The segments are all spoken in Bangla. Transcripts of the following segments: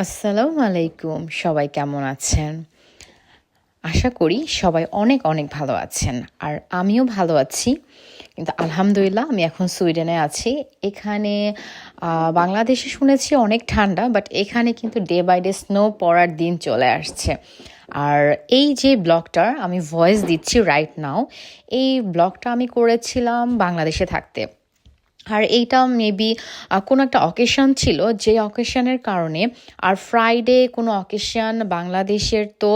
আসসালামু আলাইকুম, সবাই কেমন আছেন? আশা করি সবাই অনেক অনেক ভালো আছেন আর আমিও ভালো আছি। কিন্তু আলহামদুলিল্লাহ আমি এখন সুইডেনে আছি। এখানে বাংলাদেশে শুনেছি অনেক ঠান্ডা, বাট এখানে কিন্তু ডে বাই ডে স্নো পড়ার দিন চলে আসছে। আর এই যে ব্লগটার আমি ভয়েস দিচ্ছি রাইট নাও এই ব্লগটা আমি করেছিলাম বাংলাদেশে থাকতে। আর এইটা মেবি কোনো একটা অকেশন ছিল যে অকেশনের কারণে, আর ফ্রাইডে কোনো অকেশন বাংলাদেশের তো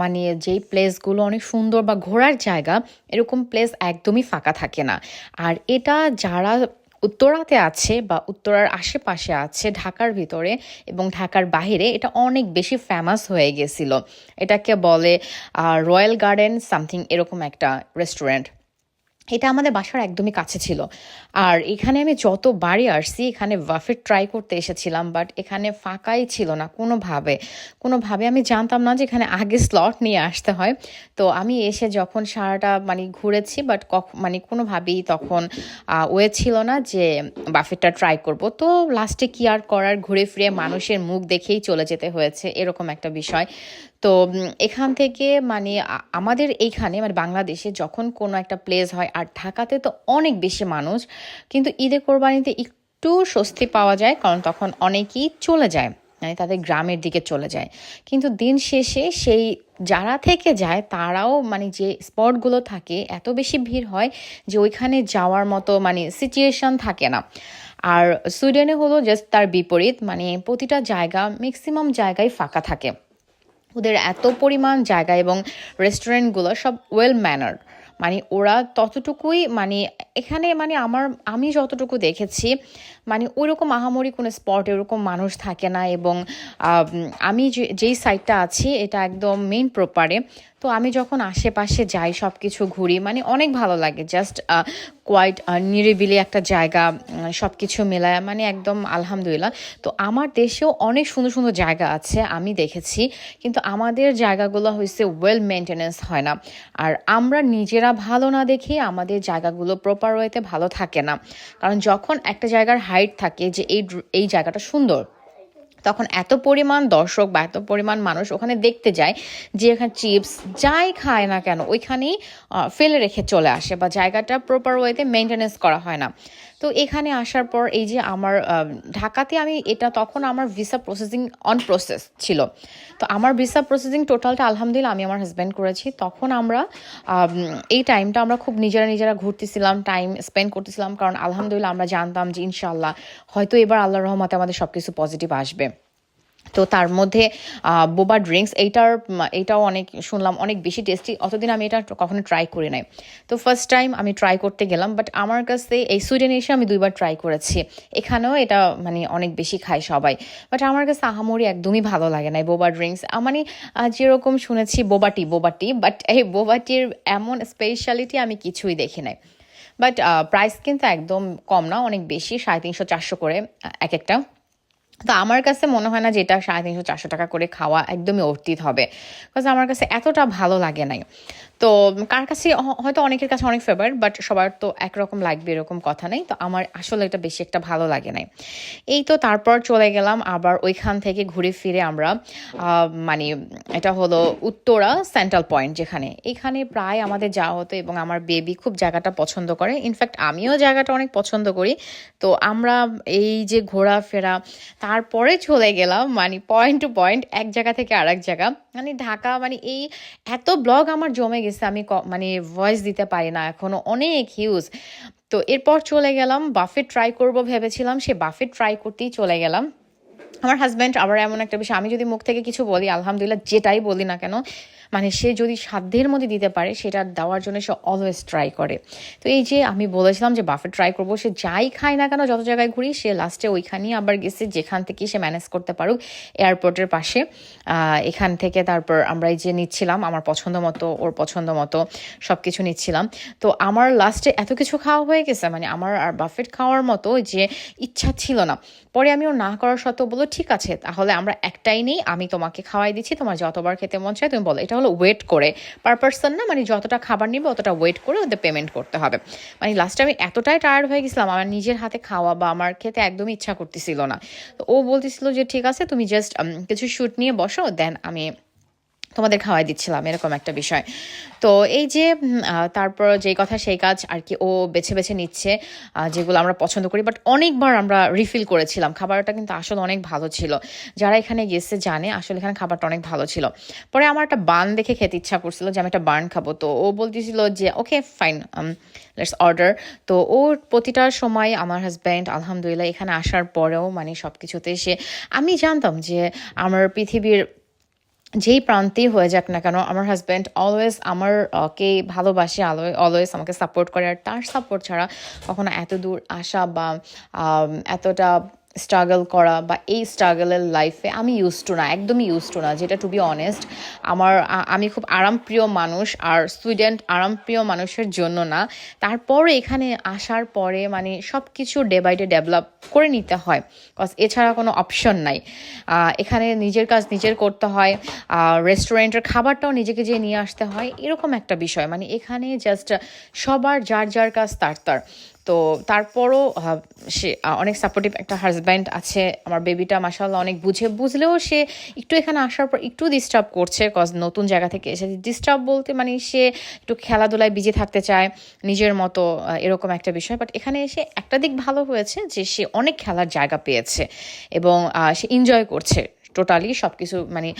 মানে যেই প্লেসগুলো অনেক সুন্দর বা ঘোরার জায়গা, এরকম প্লেস একদমই ফাঁকা থাকে না। আর এটা যারা উত্তরাতে আছে বা উত্তরার আশেপাশে আছে ঢাকার ভিতরে এবং ঢাকার বাইরে এটা অনেক বেশি ফেমাস হয়ে গেছিল। এটাকে বলে রয়্যাল গার্ডেন সামথিং এরকম একটা রেস্টুরেন্ট এটা আমাদের বাসার একদমই কাছে ছিল। আর এখানে আমি যতবারই আসছি, এখানে বাফেট ট্রাই করতে এসেছিলাম বাট এখানে ফাঁকাই ছিল না কোনোভাবে। কোনোভাবে আমি জানতাম না যে এখানে আগে স্লট নিয়ে আসতে হয়। তো আমি এসে যখন সারাটা মানে ঘুরেছি বাট কখ মানে কোনোভাবেই তখন ওয়ে ছিল না যে বাফেটটা ট্রাই করব। তো লাস্টে কি আর করার? ঘুরে ফিরে মানুষের মুখ দেখেই চলে যেতে হয়েছে, এরকম একটা বিষয়। তো এখান থেকে মানে আমাদের এইখানে মানে বাংলাদেশে যখন কোনো একটা প্লেস হয় আর ঢাকাতে তো অনেক বেশি মানুষ, কিন্তু ঈদে কোরবানিতে একটু স্বস্তি পাওয়া যায় কারণ তখন অনেকেই চলে যায় মানে তাদের গ্রামের দিকে চলে যায়। কিন্তু দিন শেষে সেই যারা থেকে যায় তারাও মানে যে স্পটগুলো থাকে, এত বেশি ভিড় হয় যে ওইখানে যাওয়ার মতো মানে সিচুয়েশন থাকে না। আর সুইডেনে হলো জাস্ট তার বিপরীত মানে প্রতিটা জায়গা ম্যাক্সিমাম জায়গায় ফাঁকা থাকে। ওদের এত পরিমাণ জায়গা এবং রেস্টুরেন্টগুলো সব ওয়েল ম্যানার্ড মানে ওরা ততটুকুই মানে এখানে মানে আমার, আমি যতটুকু দেখেছি মানে ওইরকম আহামরি কোনো স্পট ওরকম মানুষ থাকে না এবং, আমি যে, যেই সাইডটা আছি, এটা একদম মেন প্রপারে তো আমি যখন আশেপাশে যাই সব কিছু ঘুরি মানে অনেক ভালো লাগে। জাস্ট কোয়াইট নিরিবিলি একটা জায়গা সব কিছু মেলায় মানে একদম আলহামদুলিল্লাহ। তো আমার দেশেও অনেক সুন্দর সুন্দর জায়গা আছে, আমি দেখেছি। কিন্তু আমাদের জায়গাগুলো হয়েছে ওয়েল মেনটেনেন্স হয় না। আর আমরা নিজেরা ভালো না দেখে আমাদের জায়গাগুলো প্রপার ওয়েতে ভালো থাকে না। কারণ যখন একটা জায়গার হাইট থাকে যে এই এই জায়গাটা সুন্দর তখন এত পরিমাণ দর্শক বা এত পরিমাণ মানুষ ওখানে দেখতে যায় যে এখানে চিপস যাই খায় না কেন, ওইখানেই ফেলে রেখে চলে আসে বা জায়গাটা প্রপার ওয়েতে মেনটেনেন্স করা হয় না। তো এখানে আসার পর এই যে আমার ঢাকাতে আমি এটা তখন আমার ভিসা প্রসেসিং অন প্রসেস ছিল। তো আমার ভিসা প্রসেসিং টোটালটা আলহামদুলিল্লাহ আমি আমার হাজব্যান্ড করেছি। তখন আমরা এই টাইমটা আমরা খুব নিজেরা নিজেরা ঘুরতেছিলাম টাইম স্পেন্ড করতেছিলাম। কারণ আলহামদুলিল্লাহ আমরা জানতাম যে ইনশাল্লাহ হয়তো এবার আল্লাহ রহমতে আমাদের সব কিছু পজিটিভ আসবে। তো তার মধ্যে বোবা ড্রিঙ্কস এইটার উম, এইটাও অনেক শুনলাম অনেক বেশি টেস্টি। অতদিন আমি এটা কখনো ট্রাই করি নাই। তো ফার্স্ট টাইম আমি ট্রাই করতে গেলাম বাট আমার কাছে এই সুইডেন এসে আমি দুইবার ট্রাই করেছি। এখানেও এটা মানে অনেক বেশি খায় সবাই। বাট আমার কাছে আহামরি একদমই ভালো লাগে না এই বোবা ড্রিঙ্কস। মানে যেরকম শুনেছি বোবাটি বোবাটি বাট এই বোবাটির এমন স্পেশালিটি আমি কিছুই দেখি নাই। বাট প্রাইস কিন্তু একদম কম না অনেক বেশি সাড়ে তিনশো চারশো করে এক একটা। তো আমার কাছে মনে হয় না যে এটা সাড়ে তিনশো চারশো টাকা করে খাওয়া একদমই অতীত হবে বিকজ আমার কাছে এতটা ভালো লাগে নাই। তো কার কাছে হয়তো অনেকের কাছে অনেক ফেভারিট বাট সবার তো একরকম লাগবে এরকম কথা নেই। তো আমার আসলে এটা বেশি একটা ভালো লাগে নাই। এই তো তারপর চলে গেলাম আবার ওইখান থেকে ঘুরে ফিরে আমরা মানে এটা হলো উত্তরা সেন্ট্রাল পয়েন্ট যেখানে। এখানে প্রায় আমাদের যাওয়া হতো এবং আমার বেবি খুব জায়গাটা পছন্দ করে। ইনফ্যাক্ট আমিও জায়গাটা অনেক পছন্দ করি। তো আমরা এই যে ঘোরাফেরা, তারপরে চলে গেলাম মানে পয়েন্ট টু পয়েন্ট এক জায়গা থেকে আরেক জায়গা। মানে ঢাকা মানে এই এত ব্লগ আমার জমে গেছে, আমি মানে ভয়েস দিতে পারি না এখনও, অনেক হিউজ তো এরপর চলে গেলাম বাফে ট্রাই করব ভেবেছিলাম, সে বাফে ট্রাই করতেই চলে গেলাম। আমার হাজব্যান্ড আবার এমন একটা বিষয়, আমি যদি মুখ থেকে কিছু বলি, আলহামদুলিল্লাহ যেটাই বলি না কেন মানে সে যদি সাধ্যের মধ্যে দিতে পারে, সেটা দেওয়ার জন্য সে অলওয়েজ ট্রাই করে। তো এই যে আমি বলেছিলাম যে বাফে ট্রাই করব, সে যাই খায় না কেন, যত জায়গায় ঘুরি, সে লাস্টে ওইখানেই আবার গেছে, যেখান থেকে সে ম্যানেজ করতে পারুক এয়ারপোর্টের পাশে। এখান থেকে তারপর আমরা এই যে নিচ্ছিলাম, আমার পছন্দ মতো, ওর পছন্দ মতো সব কিছু নিচ্ছিলাম। তো আমার লাস্টে এত কিছু খাওয়া হয়ে গেছে মানে আমার আর বাফেট খাওয়ার মতো যে ইচ্ছা ছিল না। পরে আমি ওর না করার সত্ত্বেও বলল, ঠিক আছে, তাহলে আমরা একটাই নেই, আমি তোমাকে খাওয়াই দিচ্ছি, তোমার যতবার খেতে মন চায় তুমি বলো। এটা হলো ওয়েট করে। পার পার্সন না মানে যতটা খাবার নিবে অতটা ওয়েট করে ওদের পেমেন্ট করতে হবে। মানে লাস্টে আমি এতটাই টায়ার্ড হয়ে গেছিলাম, আমার নিজের হাতে খাওয়া বা আমার খেতে একদমই ইচ্ছা করতেছিল না। তো ও বলতেছিল যে, ঠিক আছে, তুমি জাস্ট কিছু শ্যুট নিয়ে বসো দেন আমি তোমাদের খাওয়াই দিচ্ছিলাম, এরকম একটা বিষয়। তো এই যে তারপর যেই কথা সেই কাজ আর কি ও বেছে বেছে নিচ্ছে যেগুলো আমরা পছন্দ করি। বাট অনেকবার আমরা রিফিল করেছিলাম, খাবারটা কিন্তু আসলে অনেক ভালো ছিল। যারা এখানে গেছে জানে, আসলে এখানে খাবারটা অনেক ভালো ছিল। পরে আমার একটা বান দেখে খেতে ইচ্ছা করছিল যে আমি একটা বার্ন খাব। তো ও বলতেছিল যে ওকে ফাইন লেটস অর্ডার তো ওর প্রতিটা সময় আমার হাজব্যান্ড আলহামদুলিল্লাহ, এখানে আসার পরেও মানে সব কিছুতে সে, আমি জানতাম যে আমার পৃথিবীর যেই প্রান্তেই হয়ে যাক না কেন, আমার হাজব্যান্ড অলওয়েজ আমার কে ভালোবাসে অলওয়েজ আমাকে সাপোর্ট করে। আর তার সাপোর্ট ছাড়া কখনো এত দূর আসা বা এতটা স্ট্রাগল করা বা এই স্ট্রাগলের লাইফে আমি ইউজ টু না, একদমই ইউজ টু না, যেটা টু বি অনেস্ট আমার আমি খুব আরামপ্রিয় মানুষ আর স্টুডেন্ট আরামপ্রিয় মানুষের জন্য না। তারপরে এখানে আসার পরে মানে সব কিছু ডে বাই ডে ডেভেলপ করে নিতে হয় কজ এছাড়া কোনো অপশন নাই। এখানে নিজের কাজ নিজের করতে হয় রেস্টুরেন্টের খাবারটাও নিজেকে যেয়ে নিয়ে আসতে হয়, এরকম একটা বিষয়। মানে এখানে জাস্ট সবার যার যার কাজ তার তার। তো তারপরও সে অনেক সাপোর্টিভ একটা হাজব্যান্ড আছে, আমার বেবিটা মাসাল্লাহ অনেক বুঝে, বুঝলেও সে একটু এখানে আসার পর একটু ডিস্টার্ব করছে কজ নতুন জায়গা থেকে এসে ডিস্টার্ব বলতে মানে সে একটু খেলাধুলায় বিজি থাকতে চায়, নিজের মতো এরকম একটা বিষয়। বাট এখানে এসে একটা দিক ভালো হয়েছে যে সে অনেক খেলার জায়গা পেয়েছে এবং সে এনজয় করছে। টোটালি সব কিছু মানে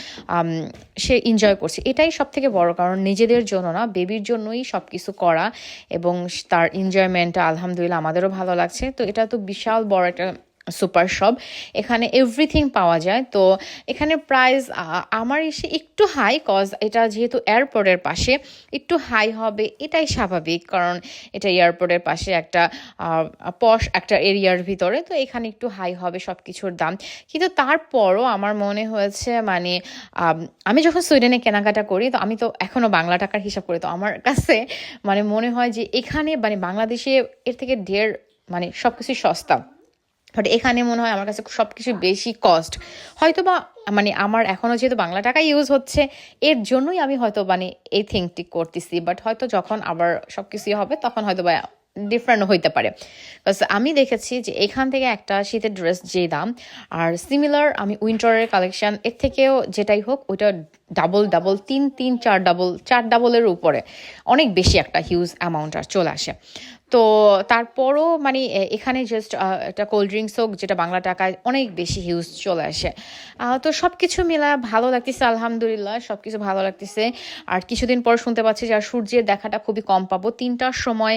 সে এনজয় করছে। এটাই সব থেকে বড় কারণ, নিজেদের জন্য না বেবির জন্যই সব কিছু করা এবং তার এনজয়মেন্টটা আলহামদুলিল্লাহ আমাদেরও ভালো লাগছে। তো এটা তো বিশাল বড় একটা সুপার শপ এখানে এভরিথিং পাওয়া যায়। তো এখানে প্রাইস আমার এসে একটু হাই কজ এটা যেহেতু এয়ারপোর্টের পাশে, একটু হাই হবে, এটাই স্বাভাবিক। কারণ এটা এয়ারপোর্টের পাশে একটা পশ একটা এরিয়ার ভিতরে, তো এখানে একটু হাই হবে সব কিছুর দাম। কিন্তু তারপরও আমার মনে হয়েছে মানে আমি যখন সুইডেনে কেনাকাটা করি, তো আমি তো এখনও বাংলা টাকার হিসাব করি, তো আমার কাছে মানে মনে হয় যে এখানে মানে বাংলাদেশে এর থেকে ঢের মানে সব কিছুই সস্তা। বাট এখানে মনে হয় আমার কাছে সব কিছু বেশি কস্ট হয়তো বা মানে আমার এখনও যেহেতু বাংলা টাকা ইউজ হচ্ছে, এর জন্যই আমি হয়তো মানে এই থিংটি করতেছি। বাট হয়তো যখন আবার সব কিছুই হবে, তখন হয়তো বা ডিফারেন্ট হইতে পারে। বাস আমি দেখেছি যে এখান থেকে একটা শীতের ড্রেস যে দাম, আর সিমিলার আমি উইন্টারের কালেকশন এর থেকেও যেটাই হোক, ওইটা ডাবল ডাবল তিন তিন, চার ডাবল চার ডাবলের উপরে। অনেক বেশি একটা হিউজ অ্যামাউন্ট আর চলে আসে। তো তারপরও মানে এখানে জাস্ট একটা কোল্ড ড্রিঙ্কস হোক, যেটা বাংলা টাকায় অনেক বেশি হিউজ চলে আসে। তো সব কিছু মিলা ভালো লাগতেছে, আলহামদুলিল্লাহ সব কিছু ভালো লাগতেছে। আর কিছুদিন পর শুনতে পাচ্ছি যে সূর্যের দেখাটা খুবই কম পাবো। তিনটার সময়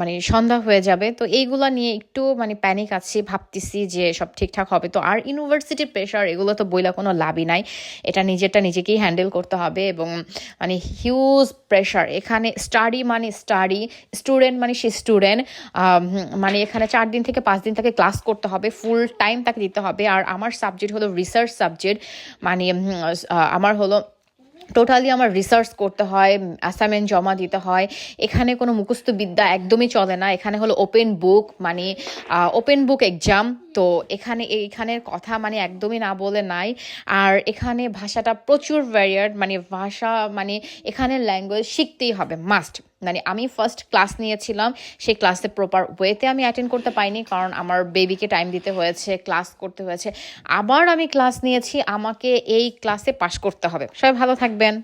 মানে সন্ধ্যা হয়ে যাবে। তো এইগুলা নিয়ে একটু মানে প্যানিক আছি, ভাবতেছি যে সব ঠিকঠাক হবে। তো আর ইউনিভার্সিটির প্রেশার এগুলো তো বইলা কোনো লাভই নাই। এটা নিজেরটা নিজেকেই হ্যান্ডেল করতে হবে এবং মানে হিউজ প্রেশার এখানে স্টাডি মানে স্টাডি স্টুডেন্ট মানে সে স্টুডেন্ট মানে এখানে চার দিন থেকে পাঁচ দিন তাকে ক্লাস করতে হবে ফুল টাইম তাকে দিতে হবে। আর আমার সাবজেক্ট হলো রিসার্চ সাবজেক্ট মানে আমার হলো টোটালি আমার রিসার্চ করতে হয় অ্যাসাইনমেন্ট জমা দিতে হয়। এখানে কোনো মুখস্থ বিদ্যা একদমই চলে না। এখানে হলো ওপেন বুক মানে ওপেন বুক এক্সাম তো এখানে, এইখানের কথা মানে একদমই না বলে নাই। আর এখানে ভাষাটা প্রচুর ভ্যারিয়ার্ড মানে ভাষা মানে এখানের ল্যাঙ্গুয়েজ শিখতেই হবে মাস্ট মানে আমি ফার্স্ট ক্লাস নিয়েছিলাম, সেই ক্লাসে প্রপার ওয়েতে আমি অ্যাটেন্ড করতে পাইনি কারণ আমার বেবিকে টাইম দিতে হয়েছে ক্লাস করতে হয়েছে। আবার আমি ক্লাস নিয়েছি, আমাকে এই ক্লাসে পাশ করতে হবে। সবাই ভালো থাকবেন।